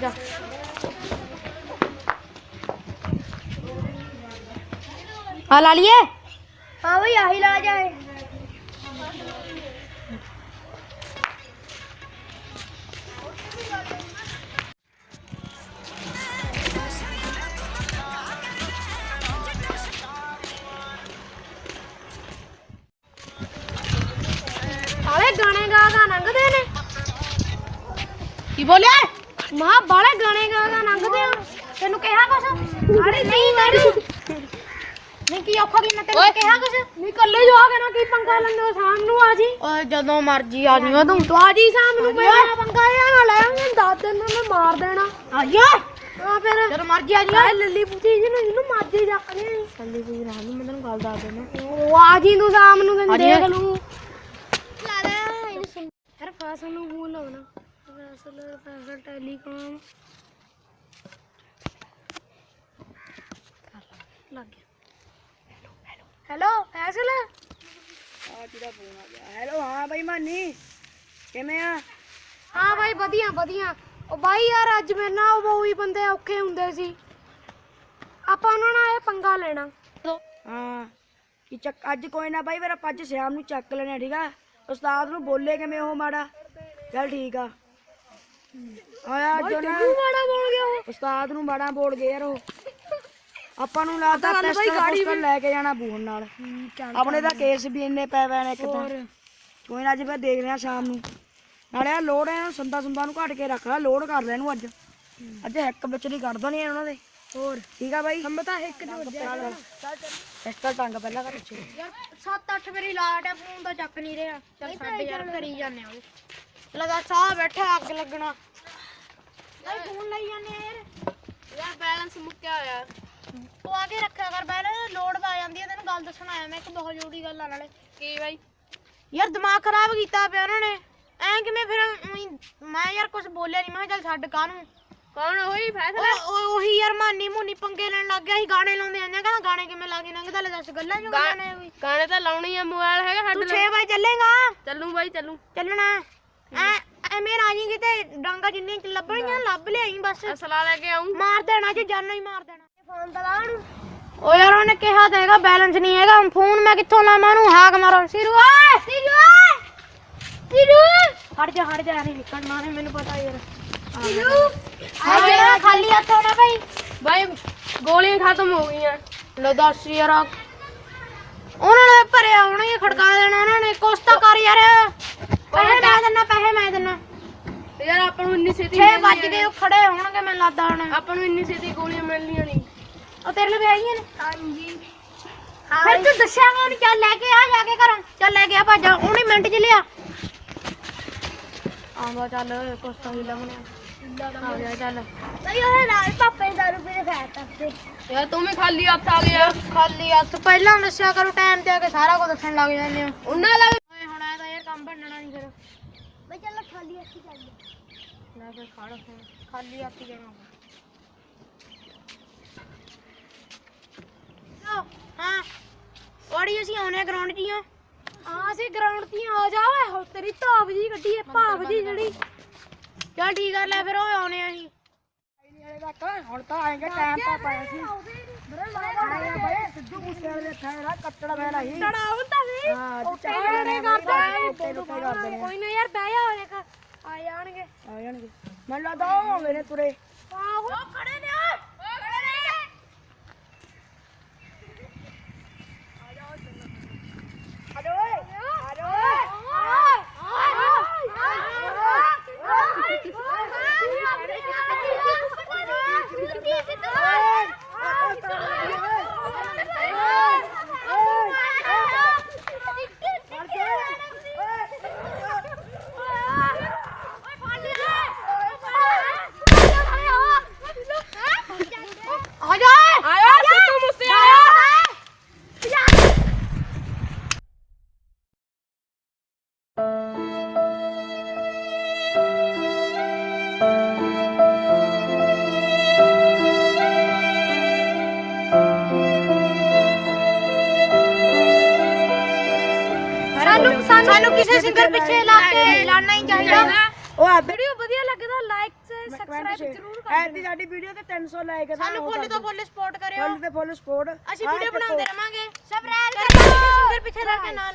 ਜਾ। ਆ ਲਾ ਲਈਏ? ਹਾਂ ਬਈ ਆਹੀ ਲਾ ਜਾਏ ਸਾਲੇ ਗਾਣੇ ਗਾ ਗਾ ਲੰਘਦੇ ਨੇ। ਕੀ ਬੋਲਿਆ? ਮਾਂ ਬਾਲੇ ਗਾਣੇ ਗਾ ਗਾ ਲੰਘਦੇ ਆ। ਤੈਨੂੰ ਕਿਹਾ ਕੁਛ? ਅਰੇ ਨਹੀਂ ਤੈਨੂੰ ਨਹੀਂ। ਕੀ ਔਖਾ ਕੀ ਮੈਂ ਤੈਨੂੰ ਕਿਹਾ ਕੁਛ? ਨਹੀਂ ਕੱਲੇ ਜੋ ਆ ਕੇ ਨਾ ਕੀ ਪੰਗਾ ਲੈਣੇ ਸ਼ਾਮ ਨੂੰ ਆ ਜੀ। ਓਏ ਜਦੋਂ ਮਰਜ਼ੀ ਆ ਜਿਓ ਤੂੰ। ਤੂੰ ਆ ਜੀ ਸ਼ਾਮ ਨੂੰ ਮੇਰਾ ਪੰਗਾ ਆ ਨਾ ਲੈਣਗੇ ਦੱਸ ਦਿਨ ਮੈਂ ਮਾਰ ਦੇਣਾ। ਆ ਜਾ ਆ ਫਿਰ। ਜਦੋਂ ਮਰਜ਼ੀ ਆ ਜਿਓ। ਲੱਲੀ ਪੁੱਤੀ ਜਿਹਨੂੰ ਜਿਹਨੂੰ ਮਾਰਦੇ ਜਾਣੇ ਕੱਲੀ ਕੋਈ ਰਹਿ ਨਹੀਂ ਮੈਂ ਤੈਨੂੰ ਗੱਲ ਦੱਸ ਦੇਣਾ ਉਹ ਆ ਜੀ ਤੂੰ ਸ਼ਾਮ ਨੂੰ ਆ ਤੈਨੂੰ ਜੀ। ਦੇਖ ਲੂ ਯਾਰ ਫਸਲ ਨੂੰ ਭੂਲ ਹੋਣਾ ਫਸਲ ਫਸਲ ਟੈਲੀਕਾਮ ਲੱਗ ਗਿਆ ਹੈਲੋ ਫੈਸਲ ਆ ਤੇਰਾ ਫੋਨ ਆ ਗਿਆ। ਹੈਲੋ ਹਾਂ ਬਾਈ ਮਾਨੀ ਕਿਵੇਂ ਆ? ਹਾਂ ਬਾਈ ਵਧੀਆ ਵਧੀਆ। ਉਹ ਬਾਈ ਯਾਰ ਅੱਜ ਮੇਰੇ ਨਾਲ ਉਹ ਵੀ ਬੰਦੇ ਔਖੇ ਹੁੰਦੇ ਸੀ। ਆਪਾਂ ਉਹਨਾਂ ਨਾਲ ਇਹ ਪੰਗਾ ਲੈਣਾ। ਹਾਂ ਕੀ ਚੱਕ ਅੱਜ ਕੋਈ ਨਾ ਬਾਈ ਮੇਰਾ ਪੱਜ ਸ਼ਾਮ ਨੂੰ ਚੱਕ ਲੈਣਾ ਠੀਕ ਆ? ਉਸਤਾਦ ਨੂੰ ਬੋਲੇ ਕਿਵੇਂ ਉਹ ਮਾੜਾ? ਚੱਲ ਠੀਕ ਆ। ਆਇਆ ਜੋ ਨਾ ਮਾੜਾ ਬੋਲ ਗਿਆ ਉਹ। ਉਸਤਾਦ ਨੂੰ ਮਾੜਾ ਬੋਲ ਗਏ ਯਾਰ ਉਹ। ਆਪਾਂ ਨੂੰ ਲੱਗਦਾ ਪਿਸਟਲ ਪੁਸਤਲ ਲੈ ਕੇ ਜਾਣਾ ਬੂਨ ਨਾਲ। ਆਪਣੇ ਦਾ ਕੇਸ ਵੀ ਇੰਨੇ ਪੈ ਪਏ ਨੇ ਇੱਕ ਤਾਂ। ਕੋਈ ਨਾ ਅੱਜ ਮੈਂ ਦੇਖ ਰਿਹਾ ਸ਼ਾਮ ਨੂੰ। ਨਾਲੇ ਆ ਲੋੜ ਇਹਨੂੰ ਸੰਦਾ ਸੁੰਦਾ ਨੂੰ ਘੱਟ ਕੇ ਰੱਖ ਲੈ ਲੋਡ ਕਰ ਲੈ ਇਹਨੂੰ ਅੱਜ। ਅੱਜ ਇੱਕ ਵਿੱਚ ਦੀ ਕੱਢ ਦੇਣੀ ਉਹਨਾਂ ਦੇ। ਹੋਰ। ਠੀਕ ਆ ਬਾਈ? ਹਮ ਤਾਂ ਇੱਕ ਜੋ ਪਿਸਟਲ ਟੰਗ ਪਹਿਲਾਂ ਕਰ ਪਿੱਛੇ। ਯਾਰ 7-8 ਵਾਰੀ ਲਾਟ ਹੈ ਫੋਨ ਤਾਂ ਚੱਕ ਨਹੀਂ ਰਿਹਾ। ਚੱਲ ਸਾਡੇ ਯਾਰ ਕਰੀ ਜਾਂਦੇ ਆ ਲਗਾ ਸਾਹ ਬੈਠਾ ਅੱਗ ਲੱਗਣਾ। ਯਾਰ ਫੋਨ ਲਈ ਜਾਂਦੇ ਆ ਯਾਰ। ਯਾਰ ਬੈਲੈਂਸ ਮੁੱਕਿਆ ਹੋਇਆ। ਤੂੰ ਆ ਕੇ ਰੱਖਿਆ ਕਰ ਬੈਲ ਲੋਡ ਪਾ ਜਾਂਦੀ ਹੈ ਤੈਨੂੰ ਗੱਲ ਦੱਸਣ ਆਇਆ ਮੈਂ ਇੱਕ ਬਹੁਤ ਜ਼ਰੂਰੀ ਗੱਲ ਆ ਨਾਲੇ। ਕੀ ਬਾਈ? ਯਾਰ ਦਿਮਾਗ ਖਰਾਬ ਕੀਤਾ ਪਿਆ ਉਹਨਾਂ ਨੇ। ਐ ਕਿਵੇਂ ਫਿਰ ਮੈਂ ਯਾਰ ਕੁਝ ਬੋਲਿਆ ਨਹੀਂ ਮੈਂ ਕਿਹਾ ਚੱਲ ਛੱਡ ਕਾਹਨੂੰ। ਕੌਣ ਹੋਈ ਫੈਸਲਾ? ਉਹ- ਉਹ- ਉਹੀ ਯਾਰ ਮਾਨੀ ਮੂਨੀ ਪੰਗੇ ਲੈਣ ਲੱਗ ਗਿਆ ਸੀ ਗਾਣੇ ਲਾਉਂਦੇ ਆਂਦੇ ਕਹਿੰਦਾ ਗਾਣੇ ਕਿਵੇਂ ਲਾ ਕੇ ਲੰਘਦਾ ਲੈ ਦੱਸ ਗੱਲਾਂ ਜੋ ਕੋਈ ਗਾਣੇ ਤਾਂ ਲਾਉਣੀ ਆ ਮੋਬਾਈਲ ਹੈਗਾ ਤੂੰ 6 ਵਜੇ ਚੱਲੇਗਾ? ਚੱਲੂ ਬਾਈ ਚੱਲੂ। ਚੱਲਣਾ। ਐਵੇਂ ਆ ਜੀ ਕਿਤੇ ਡਾਂਗਾ ਜਿੰਨੇ ਚ ਲੱਭਣੀਆਂ ਲੱਭ ਲਿਆਈ ਬਸ। ਅਸਲਾ ਲੈ ਕੇ ਆਉਂ ਮਾਰ ਦੇਣਾ ਜੇ ਜਾਨੋਂ ਹੀ ਮਾਰ ਦੇਣਾ। ਫੋਨ ਤਾਂ ਲਾ ਉਹਨੂੰ ਓ ਯਾਰ ਉਹਨੇ ਕਿਹਾ ਤਾਂ ਹੈਗਾ ਬੈਲੈਂਸ ਨਹੀਂ ਹੈਗਾ। ਫੋਨ ਮੈਂ ਕਿੱਥੋਂ ਲਾਵਾਂ ਉਹਨੂੰ? ਹਾਕ ਮਾਰੋ। ਸਿਰੂ ਓਏ! ਸਿਰੂ ਓਏ! ਸਿਰੂ! ਹਟ ਜਾ ਹਟ ਜਾ ਨਹੀਂ ਨਿਕਲਣਾ ਨੇ ਮੈਨੂੰ ਪਤਾ ਯਾਰ। ਸਿਰੂ! ਆ ਜਾ। ਖਾਲੀ ਹੱਥ ਹੋਣਾ ਭਾਈ ਬਾਈ ਗੋਲੀਆਂ ਖਤਮ ਹੋ ਗਈਆਂ। ਲੈ ਦੱਸ ਯਾਰ। ਉਹਨਾਂ ਨੇ ਭਰਿਆ ਹੋਣਾ ਹੀ ਖੜਕਾ ਦੇਣਾ ਉਹਨਾਂ ਨੇ। ਕੁਛ ਤਾਂ ਕਰ ਯਾਰ। ਪੈਸੇ ਮੈਂ ਦਿੰਨਾ ਪੈਸੇ ਮੈਂ ਦਿੰਨਾ। ਇੰਨੀ ਛੇਤੀ 6 ਵੱਜ ਗਏ ਉਹ ਖੜੇ ਹੋਣਗੇ ਮੈਨੂੰ ਲੱਗਦਾ ਹੁਣ। ਆਪਾਂ ਨੂੰ ਇੰਨੀ ਛੇਤੀ ਗੋਲੀਆਂ ਮਿਲਣੀਆਂ ਨਹੀਂ। ਉਹ ਤੇਰੇ ਲਈ ਆਈਆਂ ਨੇ? ਹਾਂਜੀ। ਫਿਰ ਤੂੰ ਦੱਸਿਆਗਾ ਉਹਨੂੰ ਚੱਲ ਲੈ ਕੇ ਆ ਜਾ ਕੇ ਘਰੋਂ। ਚੱਲ ਲੈ ਕੇ ਆ ਭਾਜਾ ਉਹਨੇ ਮਿੰਟ ਚ ਲਿਆ। ਆਂਦਾ ਚੱਲ ਕੁਛ ਤਾਂ ਹੀ ਲੰਘਣਾ ਆ ਗਿਆ ਚੱਲ। ਨਹੀਂ ਉਹਨੇ ਨਾਲ ਪਾਪੇ ਨੇ ਦਾਰੂ ਪੀਣੇ ਫੈਟ ਤੇ ਯਾਰ ਤੂੰ ਵੀ ਖਾਲੀ ਹੱਥ ਆ ਗਿਆ। ਖਾਲੀ ਹੱਥ। ਪਹਿਲਾਂ ਦੱਸਿਆ ਕਰੋ ਟਾਈਮ ਤੇ ਆ ਕੇ ਸਾਰਾ ਕੁਝ ਦੱਸਣ ਲੱਗ ਜਾਂਦੇ ਹੋ। ਉਹਨਾਂ ਦਾ ਓਏ ਹੁਣ ਆ ਤਾਂ ਯਾਰ ਕੰਮ ਬਣਨਾ ਨਹੀਂ ਫਿਰ ਬਈ ਚੱਲ ਖਾਲੀ ਹੱਥ ਹੀ ਚੱਲ ਲੈ ਫਿਰ ਖੜ ਹੁਣ ਖਾਲੀ ਹੱਥ ਹੀ ਜਾਣਾ ਲਓ, ਹਾਂ ਔੜੀ ਅਸੀਂ ਆਉਨੇ ਗਰਾਊਂਡ 'ਚ ਹੀ ਆ ਹਾਂ ਅਸੀਂ ਗਰਾਊਂਡ 'ਤੇ ਹੀ ਆ ਜਾ ਓਏ ਹੋ ਤੇਰੀ ਧਾਵ ਜੀ ਗੱਡੀ ਹੈ ਭਾਵ ਜੀ ਜਿਹੜੀ ਚੱਲ ਠੀਕ ਕਰ ਲੈ ਫਿਰ ਓਏ ਆਉਨੇ ਅਸੀਂ ਹੁਣ ਤਾਂ ਆਏਗਾ ਟਾਈਮ ਤਾਂ ਪਾਇਆ ਸੀ ਆਇਆ ਬਾਈ ਸਿੱਧੂ ਮੂਸੇ ਵਾਲੇ ਦੇ ਥਾਂ ਕੱਟੜਾ ਬੈਣਾ ਹੀ ਟੜਾ ਹੁੰਦਾ ਸੀ ਹਾਂ ਉਹ ਚੱਲ ਟੇੜੇ ਕਰਦਾ ਉੱਤੇ ਲੁੱਟੇ ਕਰਦੇ ਨੇ ਕੋਈ ਨਾ ਯਾਰ ਬਹਿ ਜਾ ਹੋਰੇ ਆ ਜਾਣਗੇ ਆ ਜਾਣਗੇ ਮੈਨੂੰ ਲੱਗਦਾ ਉਹ ਆਉਂਦੇ ਨੇ ਤੁਰੇ। ਆਹੋ ਖੜੇ ਨੇ। ਸਾਨੂੰ ਕਿਸੇ ਸਿੰਗਰ ਪਿੱਛੇ ਲਾ ਕੇ ਲਾਣਾ ਹੀ ਚਾਹੀਦਾ। ਉਹ ਆ ਵੀਡੀਓ ਵਧੀਆ ਲੱਗਦਾ ਲਾਈਕ ਸਬਸਕ੍ਰਾਈਬ ਜ਼ਰੂਰ ਕਰ ਐਤੀ ਸਾਡੀ ਵੀਡੀਓ ਤੇ 300 ਲਾਈਕ ਸਾਨੂੰ ਫੁੱਲ ਤੋਂ ਫੁੱਲ ਸਪੋਰਟ ਕਰਿਓ। ਫੁੱਲ ਤੇ ਫੁੱਲ ਸਪੋਰਟ ਅਸੀਂ ਵੀਡੀਓ ਬਣਾਉਂਦੇ ਰਵਾਂਗੇ। ਸਬਸਕ੍ਰਾਈਬ ਕਰੋ ਪਿੱਛੇ ਰਹਿ ਕੇ ਨਾਲ।